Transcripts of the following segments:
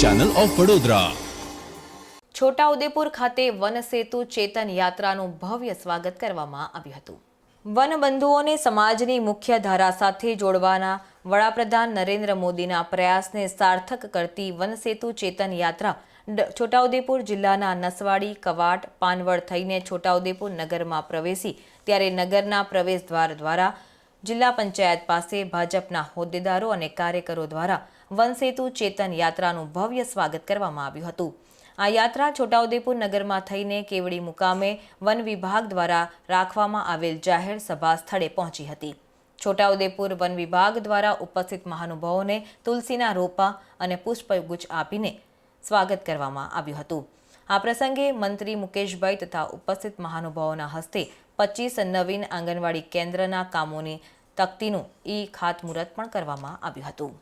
Channel of Vadodara Chhotaudepur ખાતે વન ચેતન યાત્રાનું ભવ્ય સ્વાગત કરવામાં આવ્યું હતું. વનબંધુઓને સમાજની મુખ્ય ધારા સાથે જોડવાના વડાપ્રધાન નરેન્દ્ર મોદીના પ્રયાસને સાર્થક કરતી વન સેતુ ચેતન યાત્રા છોટાઉદેપુર જિલ્લાના નસવાડી, કવાટ, પાનવડ થઈને છોટાઉદેપુર નગરમાં પ્રવેશી, ત્યારે નગરના પ્રવેશ દ્વાર દ્વારા જિલ્લા પંચાયત પાસે ભાજપના હોદ્દેદારો અને કાર્યકરો દ્વારા વનસેતુ ચેતન યાત્રાનું ભવ્ય સ્વાગત કરવામાં આવ્યું હતું. આ યાત્રા છોટાઉદેપુર નગરમાં થઈને કેવડી મુકામે વન વિભાગ દ્વારા રાખવામાં આવેલ જાહેર સભા સ્થળે પહોંચી હતી. છોટાઉદેપુર વન વિભાગ દ્વારા ઉપસ્થિત મહાનુભાવોને તુલસીના રોપા અને પુષ્પગુચ્છ આપીને સ્વાગત કરવામાં આવ્યું હતું. આ પ્રસંગે મંત્રી મુકેશભાઈ તથા ઉપસ્થિત મહાનુભાવોના હસ્તે પચીસ નવીન આંગણવાડી કેન્દ્રના કામોની તકતીનું ઈ ખાતમુહૂર્ત પણ કરવામાં આવ્યું હતું.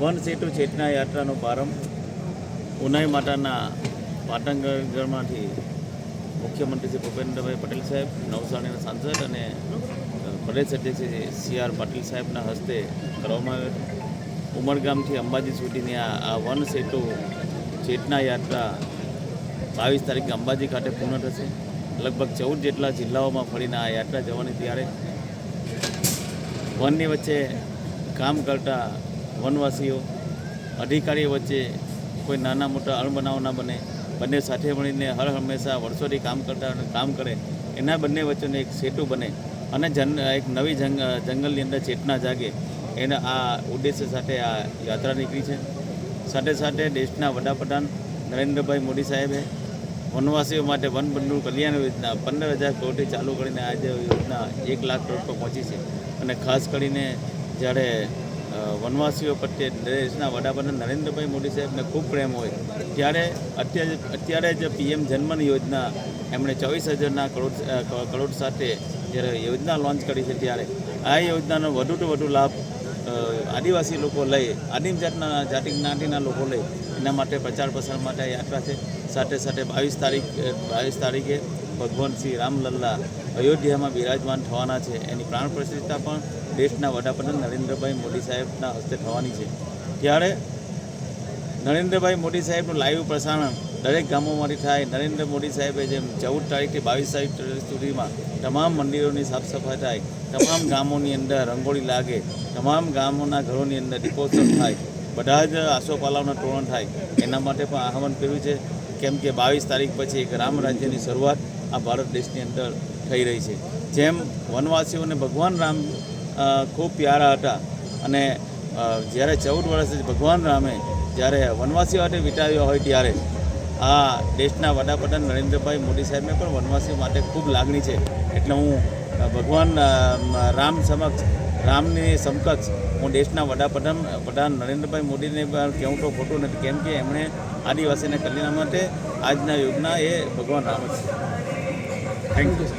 વન સેતુ ચેતના યાત્રાનો પ્રારંભ ઉનાઈ માતાના પાટણગઢમાંથી મુખ્યમંત્રી શ્રી ભૂપેન્દ્રભાઈ પટેલ સાહેબ, નવસારીના સાંસદ અને પ્રદેશ અધ્યક્ષ શ્રી સી આર પાટીલ સાહેબના હસ્તે કરવામાં આવ્યો ઉમરગામથી અંબાજી સુધીની આ વન સેતુ ચેતના યાત્રા બાવીસ તારીખે અંબાજી ખાતે પૂર્ણ થશે. લગભગ ચૌદ જેટલા જિલ્લાઓમાં ફરીને આ યાત્રા જવાની ત્યારે. વનની વચ્ચે કામ કરતા વનવાસીઓ, અધિકારીઓ વચ્ચે કોઈ નાના મોટા અણબનાવ ના બને, બંને સાથે મળીને હર હંમેશા વર્ષોથી કામ કરતા કામ કરે, એના બંને વચ્ચેનું એક સેતુ બને અને જન, એક નવી જંગ, જંગલની અંદર ચેતના જાગે. એના આ ઉદ્દેશ્ય સાથે આ યાત્રા નીકળી છે. સાથે સાથે દેશના વડાપ્રધાન નરેન્દ્રભાઈ મોદી સાહેબે વનવાસીઓ માટે વનબંધુ કલ્યાણ યોજના પંદર હજાર કરોડથી ચાલુ કરીને આજે યોજના એક લાખ કરોડ પર પહોંચી છે. અને ખાસ કરીને જ્યારે વનવાસીઓ પ્રત્યે દેશના વડાપ્રધાન નરેન્દ્રભાઈ મોદી સાહેબને ખૂબ પ્રેમ હોય. ત્યારે અત્યારે અત્યારે જે પીએમ જન્મન યોજના એમણે ચોવીસ હજારના કરોડ કરોડ સાથે જ્યારે યોજના લોન્ચ કરી છે ત્યારે આ યોજનાનો વધુ તો વધુ લાભ આદિવાસી લોકો લઈ, આદિમ જાતના, જાતિ જ્ઞાતિના લોકો લઈ એના માટે પ્રચાર પ્રસાર માટે યાત્રા છે. સાથે સાથે બાવીસ તારીખ બાવીસ તારીખે ભગવાન શ્રી રામલલ્લા અયોધ્યામાં બિરાજમાન થવાના છે. એની પ્રાણ પ્રતિષ્ઠા પણ દેશના વડાપ્રધાન નરેન્દ્રભાઈ મોદી સાહેબના હસ્તે થવાની છે. ત્યારે નરેન્દ્રભાઈ મોદી સાહેબનું લાઈવ પ્રસારણ દરેક ગામોમાંથી થાય. નરેન્દ્ર મોદી સાહેબે જેમ ચૌદ તારીખથી બાવીસ તારીખ સુધીમાં તમામ મંદિરોની સાફ સફાઈ થાય. તમામ ગામોની અંદર રંગોળી લાગે. તમામ ગામોના ઘરોની અંદર દીપોત્સવ થાય. બધા જ આસોપાલાવના તોરણ થાય. એના માટે પણ આહવાન કર્યું છે. કેમ કે બાવીસ તારીખ પછી એક રામ રાજ્યની શરૂઆત આ ભારત દેશની અંદર થઈ રહી છે. જેમ વનવાસીઓને ભગવાન રામ ખૂબ પ્યારા હતા અને જ્યારે ચૌદ વર્ષ ભગવાન રામે જ્યારે વનવાસીઓ માટે વિતાવ્યો હોય ત્યારે આ દેશના વડાપ્રધાન નરેન્દ્રભાઈ મોદી સાહેબને પણ વનવાસીઓ માટે ખૂબ લાગણી છે. એટલે હું ભગવાન રામ સમક્ષ, રામની સમકક્ષ હું દેશના વડાપ્રધાન, પ્રધાન નરેન્દ્રભાઈ મોદીને પણ કહેવું તો ખોટું નથી. કેમ કે એમણે આદિવાસીના કલ્યાણ માટે આજના યુગના એ ભગવાન રામ છે. Thank you